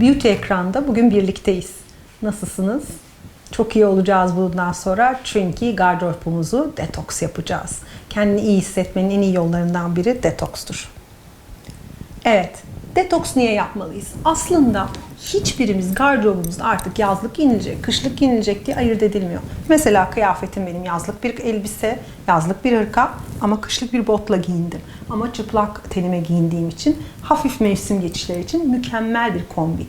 Beauty ekranda bugün birlikteyiz. Nasılsınız? Çok iyi olacağız bundan sonra çünkü gardırobumuzu detoks yapacağız. Kendini iyi hissetmenin en iyi yollarından biri detokstur. Evet, detoks niye yapmalıyız? Aslında hiçbirimiz gardırobumuzda artık yazlık giyinilecek, kışlık giyinilecek diye ayırt edilmiyor. Mesela kıyafetim benim yazlık bir elbise, yazlık bir hırka ama kışlık bir botla giyindim. Ama çıplak tenime giyindiğim için hafif mevsim geçişleri için mükemmel bir kombin.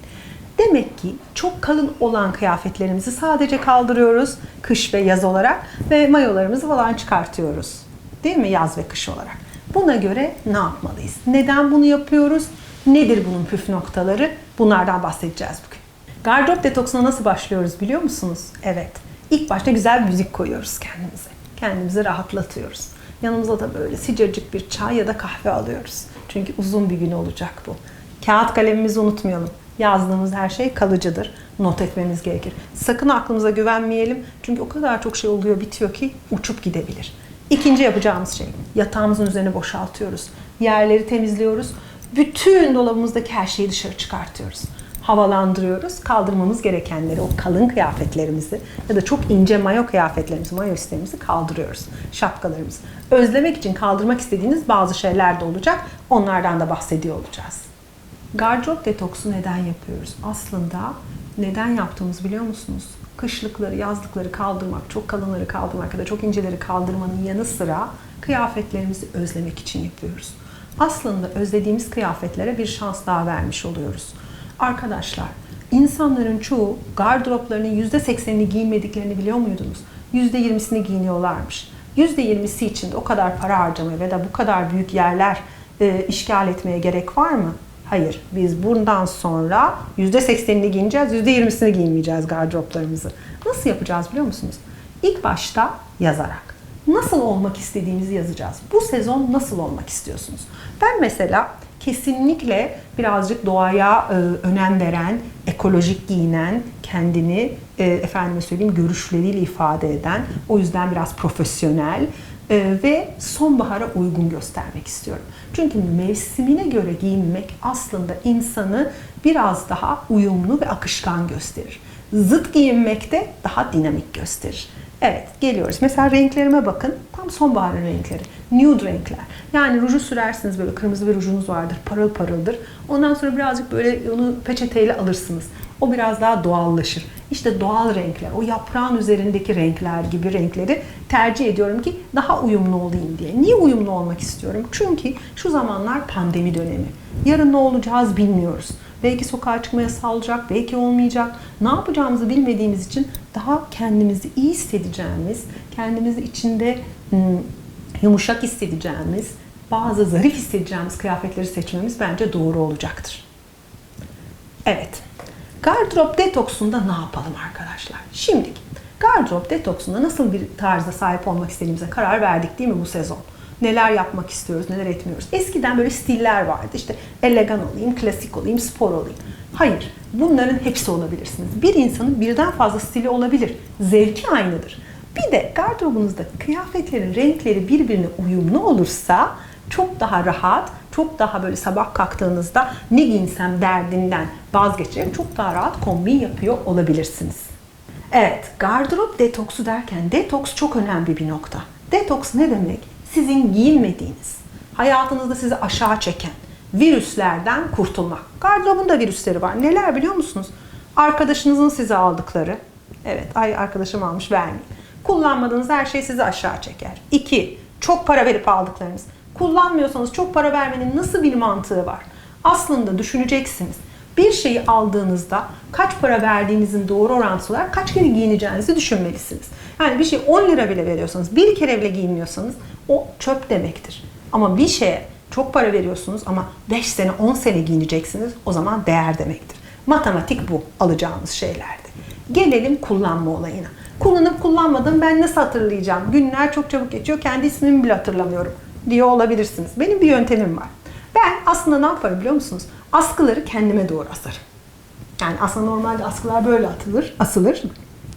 Demek ki çok kalın olan kıyafetlerimizi sadece kaldırıyoruz kış ve yaz olarak ve mayolarımızı falan çıkartıyoruz. Değil mi yaz ve kış olarak? Buna göre ne yapmalıyız? Neden bunu yapıyoruz? Nedir bunun püf noktaları? Bunlardan bahsedeceğiz bugün. Gardırop detoksuna nasıl başlıyoruz biliyor musunuz? Evet. İlk başta güzel bir müzik koyuyoruz kendimize. Kendimizi rahatlatıyoruz. Yanımıza da böyle sıcacık bir çay ya da kahve alıyoruz. Çünkü uzun bir gün olacak bu. Kağıt kalemimizi unutmayalım. Yazdığımız her şey kalıcıdır. Not etmemiz gerekir. Sakın aklımıza güvenmeyelim. Çünkü o kadar çok şey oluyor, bitiyor ki uçup gidebilir. İkinci yapacağımız şey, yatağımızın üzerine boşaltıyoruz. Yerleri temizliyoruz. Bütün dolabımızdaki her şeyi dışarı çıkartıyoruz. Havalandırıyoruz. Kaldırmamız gerekenleri, o kalın kıyafetlerimizi ya da çok ince mayo kıyafetlerimizi, mayo üstlerimizi kaldırıyoruz. Şapkalarımızı. Özlemek için kaldırmak istediğiniz bazı şeyler de olacak. Onlardan da bahsediyor olacağız. Gardırop detoksu neden yapıyoruz? Aslında neden yaptığımızı biliyor musunuz? Kışlıkları, yazlıkları kaldırmak, çok kalınları kaldırmak ya da çok inceleri kaldırmanın yanı sıra kıyafetlerimizi özlemek için yapıyoruz. Aslında özlediğimiz kıyafetlere bir şans daha vermiş oluyoruz. Arkadaşlar, insanların çoğu gardıroplarının %80'ini giyinmediklerini biliyor muydunuz? %20'sini giyiniyorlarmış. %20'si için de o kadar para harcamaya ve da bu kadar büyük yerler e, işgal etmeye gerek var mı? Hayır. Biz bundan sonra %80'ini giyineceğiz, %20'sini giyinmeyeceğiz gardıroplarımızı. Nasıl yapacağız biliyor musunuz? İlk başta yazarak. Nasıl olmak istediğimizi yazacağız. Bu sezon nasıl olmak istiyorsunuz? Ben mesela kesinlikle birazcık doğaya e, önem veren, ekolojik giyinen, kendini e, efendime söyleyeyim görüşleriyle ifade eden, o yüzden biraz profesyonel e, ve sonbahara uygun göstermek istiyorum. Çünkü mevsimine göre giyinmek aslında insanı biraz daha uyumlu ve akışkan gösterir. Zıt giyinmek de daha dinamik gösterir. Evet, geliyoruz. Mesela renklerime bakın. Tam sonbaharın renkleri. Nude renkler. Yani ruju sürersiniz böyle kırmızı bir rujunuz vardır. Parıl parıldır. Ondan sonra birazcık böyle onu peçeteyle alırsınız. O biraz daha doğallaşır. İşte doğal renkler, o yaprağın üzerindeki renkler gibi renkleri tercih ediyorum ki daha uyumlu olayım diye. Niye uyumlu olmak istiyorum? Çünkü şu zamanlar pandemi dönemi. Yarın ne olacağız bilmiyoruz. Belki sokağa çıkmaya salacak, belki olmayacak. Ne yapacağımızı bilmediğimiz için daha kendimizi iyi hissedeceğimiz, kendimizi içinde hmm, yumuşak hissedeceğimiz, bazı zarif hissedeceğimiz kıyafetleri seçmemiz bence doğru olacaktır. Evet. Gardırop detoksunda ne yapalım arkadaşlar? Şimdi gardırop detoksunda nasıl bir tarza sahip olmak istediğimize karar verdik değil mi bu sezon? Neler yapmak istiyoruz, neler etmiyoruz. Eskiden böyle stiller vardı. İşte elegan olayım, klasik olayım, spor olayım. Hayır, bunların hepsi olabilirsiniz. Bir insanın birden fazla stili olabilir. Zevki aynıdır. Bir de gardırobunuzda kıyafetlerin renkleri birbirine uyumlu olursa çok daha rahat, çok daha böyle sabah kalktığınızda ne giyinsem derdinden vazgeçerek çok daha rahat kombin yapıyor olabilirsiniz. Evet, gardırop detoksu derken detoks çok önemli bir nokta. Detoks ne demek? Sizin giyinmediğiniz, hayatınızda sizi aşağı çeken virüslerden kurtulmak. Gardırobun da virüsleri var. Neler biliyor musunuz? Arkadaşınızın size aldıkları. Evet, ay arkadaşım almış vermeyin. Kullanmadığınız her şey sizi aşağı çeker. İki, çok para verip aldıklarınız. Kullanmıyorsanız çok para vermenin nasıl bir mantığı var? Aslında düşüneceksiniz. Bir şeyi aldığınızda kaç para verdiğinizin doğru orantısı olarak kaç kere giyineceğinizi düşünmelisiniz. Yani bir şey 10 lira bile veriyorsanız, bir kere bile giyinmiyorsanız o çöp demektir. Ama bir şeye çok para veriyorsunuz ama 5 sene 10 sene giyineceksiniz o zaman değer demektir. Matematik bu alacağımız şeylerde. Gelelim kullanma olayına. Kullanıp kullanmadım ben nasıl hatırlayacağım? Günler çok çabuk geçiyor kendi ismimi bile hatırlamıyorum diyor olabilirsiniz. Benim bir yöntemim var. Ben aslında ne yaparım biliyor musunuz? Askıları kendime doğru asarım. Yani aslında normalde askılar böyle atılır, asılır.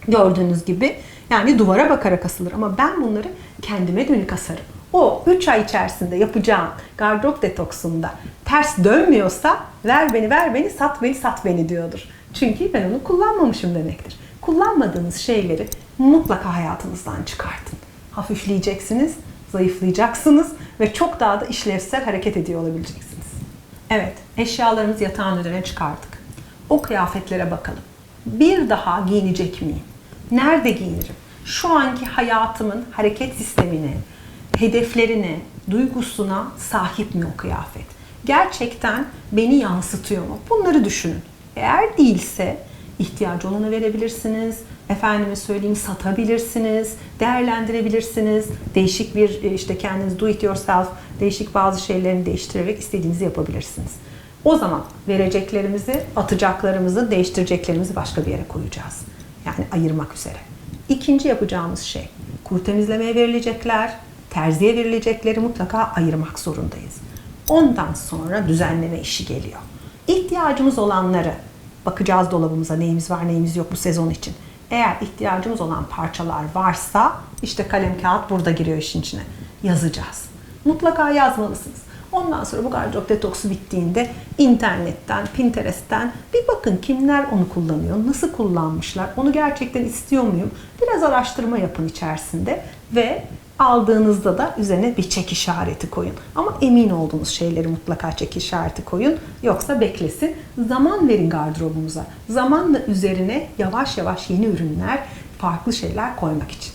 Gördüğünüz gibi. Yani duvara bakarak asılır. Ama ben bunları kendime dönük asarım. O 3 ay içerisinde yapacağın gardırop detoksunda ters dönmüyorsa ver beni ver beni sat beni sat beni diyordur. Çünkü ben onu kullanmamışım demektir. Kullanmadığınız şeyleri mutlaka hayatınızdan çıkartın. Hafifleyeceksiniz, zayıflayacaksınız ve çok daha da işlevsel hareket ediyor olabileceksiniz. Evet, eşyalarımızı yatağın üzerine çıkardık. O kıyafetlere bakalım. Bir daha giyinecek miyim? Nerede giyinirim? Şu anki hayatımın hareket sistemine, hedeflerine, duygusuna sahip mi o kıyafet? Gerçekten beni yansıtıyor mu? Bunları düşünün. Eğer değilse ihtiyacı olanı verebilirsiniz. Efendime söyleyeyim satabilirsiniz, değerlendirebilirsiniz. Değişik bir e, işte kendiniz do it yourself, değişik bazı şeylerini değiştirerek istediğinizi yapabilirsiniz. O zaman vereceklerimizi, atacaklarımızı, değiştireceklerimizi başka bir yere koyacağız. Yani ayırmak üzere. İkinci yapacağımız şey, kuru temizlemeye verilecekler, terziye verilecekleri mutlaka ayırmak zorundayız. Ondan sonra düzenleme işi geliyor. İhtiyacımız olanları, bakacağız dolabımıza neyimiz var neyimiz yok bu sezon için. Eğer ihtiyacımız olan parçalar varsa işte kalem kağıt burada giriyor işin içine. Yazacağız. Mutlaka yazmalısınız. Ondan sonra bu gardırop detoksu bittiğinde internetten, Pinterest'ten bir bakın kimler onu kullanıyor, nasıl kullanmışlar, onu gerçekten istiyor muyum? Biraz araştırma yapın içerisinde ve aldığınızda da üzerine bir çek işareti koyun. Ama emin olduğunuz şeyleri mutlaka çek işareti koyun. Yoksa beklesin. Zaman verin gardırobumuza. Zamanla üzerine yavaş yavaş yeni ürünler, farklı şeyler koymak için.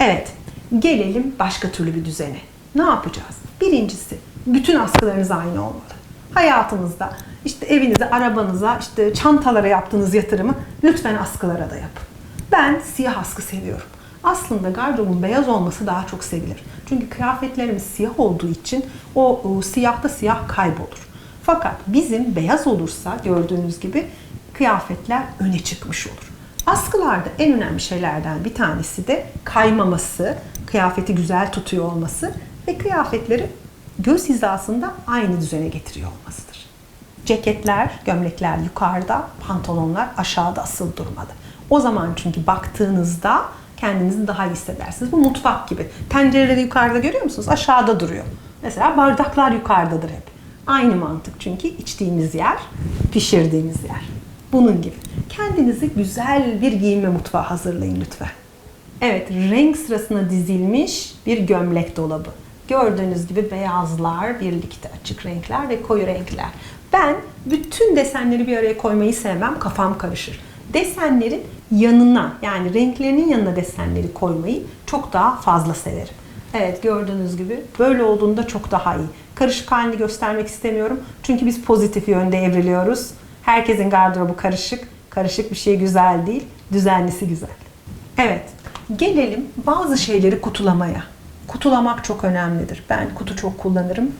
Evet, gelelim başka türlü bir düzene. Ne yapacağız? Birincisi, bütün askılarınız aynı olmalı. Hayatınızda, işte evinize, arabanıza, işte çantalara yaptığınız yatırımı lütfen askılara da yapın. Ben siyah askı seviyorum. Aslında gardırobun beyaz olması daha çok sevilir. Çünkü kıyafetlerimiz siyah olduğu için o, o siyahta siyah kaybolur. Fakat bizim beyaz olursa gördüğünüz gibi kıyafetler öne çıkmış olur. Askılarda en önemli şeylerden bir tanesi de kaymaması, kıyafeti güzel tutuyor olması ve kıyafetleri göz hizasında aynı düzene getiriyor olmasıdır. Ceketler, gömlekler yukarıda, pantolonlar aşağıda asıl durmalı. O zaman çünkü baktığınızda kendinizi daha iyi hissedersiniz. Bu mutfak gibi. Tencereleri yukarıda görüyor musunuz? Aşağıda duruyor. Mesela bardaklar yukarıdadır hep. Aynı mantık çünkü içtiğimiz yer, pişirdiğimiz yer. Bunun gibi. Kendinizi güzel bir giyinme mutfağı hazırlayın lütfen. Evet, renk sırasına dizilmiş bir gömlek dolabı. Gördüğünüz gibi beyazlar birlikte, açık renkler ve koyu renkler. Ben bütün desenleri bir araya koymayı sevmem, kafam karışır. Desenlerin yanına yani renklerinin yanına desenleri koymayı çok daha fazla severim. Evet gördüğünüz gibi böyle olduğunda çok daha iyi. Karışık halini göstermek istemiyorum. Çünkü biz pozitif yönde evriliyoruz. Herkesin gardırobu karışık. Karışık bir şey güzel değil. Düzenlisi güzel. Evet gelelim bazı şeyleri kutulamaya. Kutulamak çok önemlidir. Ben kutu çok kullanırım.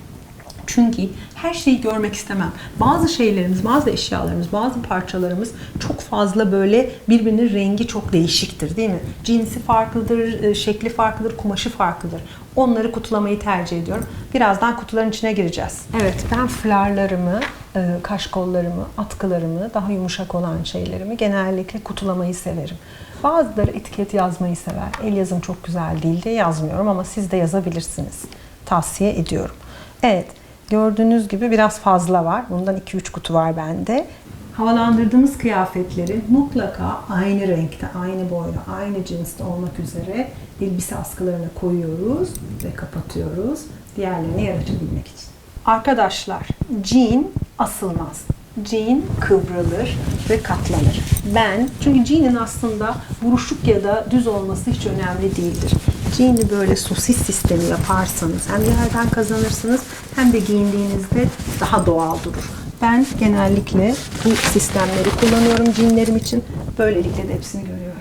Çünkü her şeyi görmek istemem. Bazı şeylerimiz, bazı eşyalarımız, bazı parçalarımız çok fazla böyle birbirinin rengi çok değişiktir değil mi? Cinsi farklıdır, e, şekli farklıdır, kumaşı farklıdır. Onları kutulamayı tercih ediyorum. Birazdan kutuların içine gireceğiz. Evet, ben flarlarımı, e, kaş kollarımı, atkılarımı, daha yumuşak olan şeylerimi genellikle kutulamayı severim. Bazıları etiket yazmayı sever. El yazım çok güzel değil diye yazmıyorum ama siz de yazabilirsiniz. Tavsiye ediyorum. Evet, Gördüğünüz gibi biraz fazla var. Bundan 2-3 kutu var bende. Havalandırdığımız kıyafetleri mutlaka aynı renkte, aynı boyda, aynı cinste olmak üzere elbise askılarına koyuyoruz ve kapatıyoruz. Diğerlerine yer açabilmek için. Arkadaşlar, jean asılmaz. Jean kıvrılır ve katlanır. Ben, çünkü jean'in aslında buruşuk ya da düz olması hiç önemli değildir. Jean'i böyle sosis sistemi yaparsanız hem yerden kazanırsınız hem de giyindiğinizde daha doğal durur. Ben genellikle bu sistemleri kullanıyorum jeanlerim için. Böylelikle de hepsini görüyorum.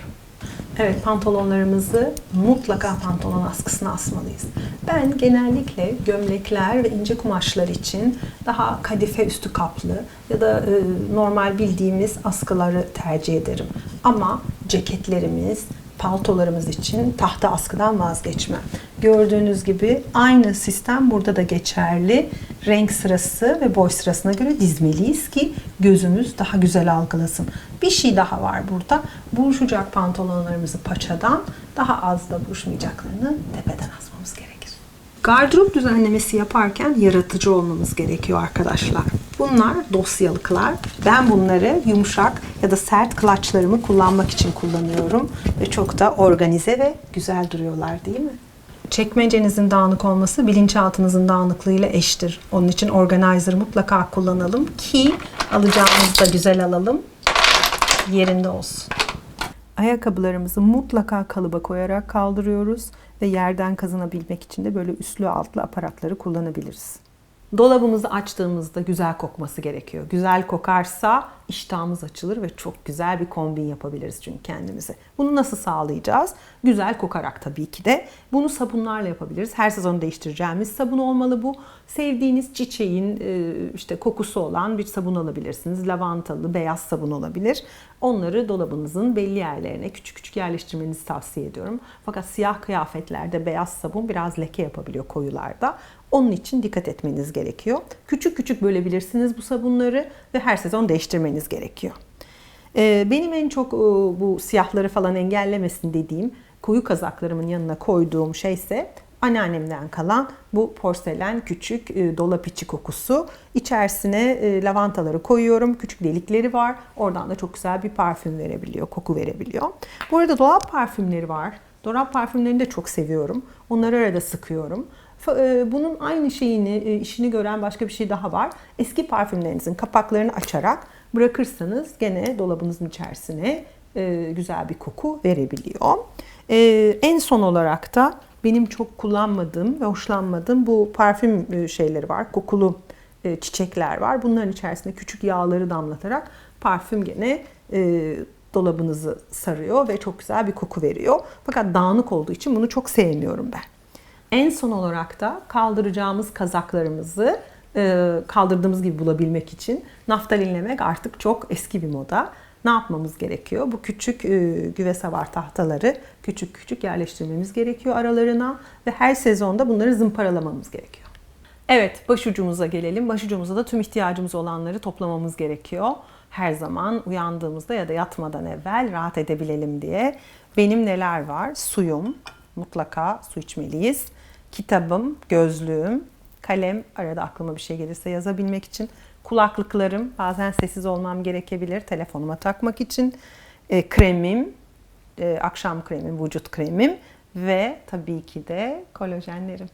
Evet pantolonlarımızı mutlaka pantolon askısına asmalıyız. Ben genellikle gömlekler ve ince kumaşlar için daha kadife üstü kaplı ya da e, normal bildiğimiz askıları tercih ederim. Ama ceketlerimiz, paltolarımız için tahta askıdan vazgeçmem. Gördüğünüz gibi aynı sistem burada da geçerli. Renk sırası ve boy sırasına göre dizmeliyiz ki gözümüz daha güzel algılasın. Bir şey daha var burada. Buruşacak pantolonlarımızı paçadan daha az da buruşmayacaklarını tepeden gerekir. Gardırop düzenlemesi yaparken yaratıcı olmamız gerekiyor arkadaşlar. Bunlar dosyalıklar. Ben bunları yumuşak ya da sert klaçlarımı kullanmak için kullanıyorum. Ve çok da organize ve güzel duruyorlar değil mi? Çekmecenizin dağınık olması bilinçaltınızın dağınıklığıyla eşittir. Onun için organizer mutlaka kullanalım ki alacağımızı da güzel alalım. Yerinde olsun. Ayakkabılarımızı mutlaka kalıba koyarak kaldırıyoruz ve yerden kazanabilmek için de böyle üstlü altlı aparatları kullanabiliriz. Dolabımızı açtığımızda güzel kokması gerekiyor. Güzel kokarsa iştahımız açılır ve çok güzel bir kombin yapabiliriz çünkü kendimize. Bunu nasıl sağlayacağız? Güzel kokarak tabii ki de. Bunu sabunlarla yapabiliriz. Her sezon değiştireceğimiz sabun olmalı bu. Sevdiğiniz çiçeğin e, işte kokusu olan bir sabun alabilirsiniz. Lavantalı, beyaz sabun olabilir. Onları dolabınızın belli yerlerine küçük küçük yerleştirmenizi tavsiye ediyorum. Fakat siyah kıyafetlerde beyaz sabun biraz leke yapabiliyor koyularda. Onun için dikkat etmeniz gerekiyor. Küçük küçük bölebilirsiniz bu sabunları ve her sezon değiştirmeniz gerekiyor. Ee, benim en çok e, bu siyahları falan engellemesin dediğim koyu kazaklarımın yanına koyduğum şey ise anneannemden kalan bu porselen küçük e, dolap içi kokusu. İçerisine e, lavantaları koyuyorum. Küçük delikleri var. Oradan da çok güzel bir parfüm verebiliyor, koku verebiliyor. Bu arada dolap parfümleri var. Dolap parfümlerini de çok seviyorum. Onları arada sıkıyorum. E, Bunun aynı şeyini, e, işini gören başka bir şey daha var. Eski parfümlerinizin kapaklarını açarak bırakırsanız gene dolabınızın içerisine e, güzel bir koku verebiliyor. En son olarak da benim çok kullanmadığım ve hoşlanmadığım bu parfüm şeyleri var. Kokulu çiçekler var. Bunların içerisine küçük yağları damlatarak parfüm gene dolabınızı sarıyor ve çok güzel bir koku veriyor. Fakat dağınık olduğu için bunu çok sevmiyorum ben. En son olarak da kaldıracağımız kazaklarımızı e, kaldırdığımız gibi bulabilmek için naftalinlemek artık çok eski bir moda. Ne yapmamız gerekiyor? Bu küçük e, güve savar tahtaları küçük küçük yerleştirmemiz gerekiyor aralarına ve her sezonda bunları zımparalamamız gerekiyor. Evet, başucumuza gelelim. Başucumuza da tüm ihtiyacımız olanları toplamamız gerekiyor. Her zaman uyandığımızda ya da yatmadan evvel rahat edebilelim diye. Benim neler var? Suyum, mutlaka su içmeliyiz. Kitabım, gözlüğüm, kalem, arada aklıma bir şey gelirse yazabilmek için. Kulaklıklarım, bazen sessiz olmam gerekebilir telefonuma takmak için. E, kremim, e, akşam kremim, vücut kremim ve tabii ki de kolajenlerim.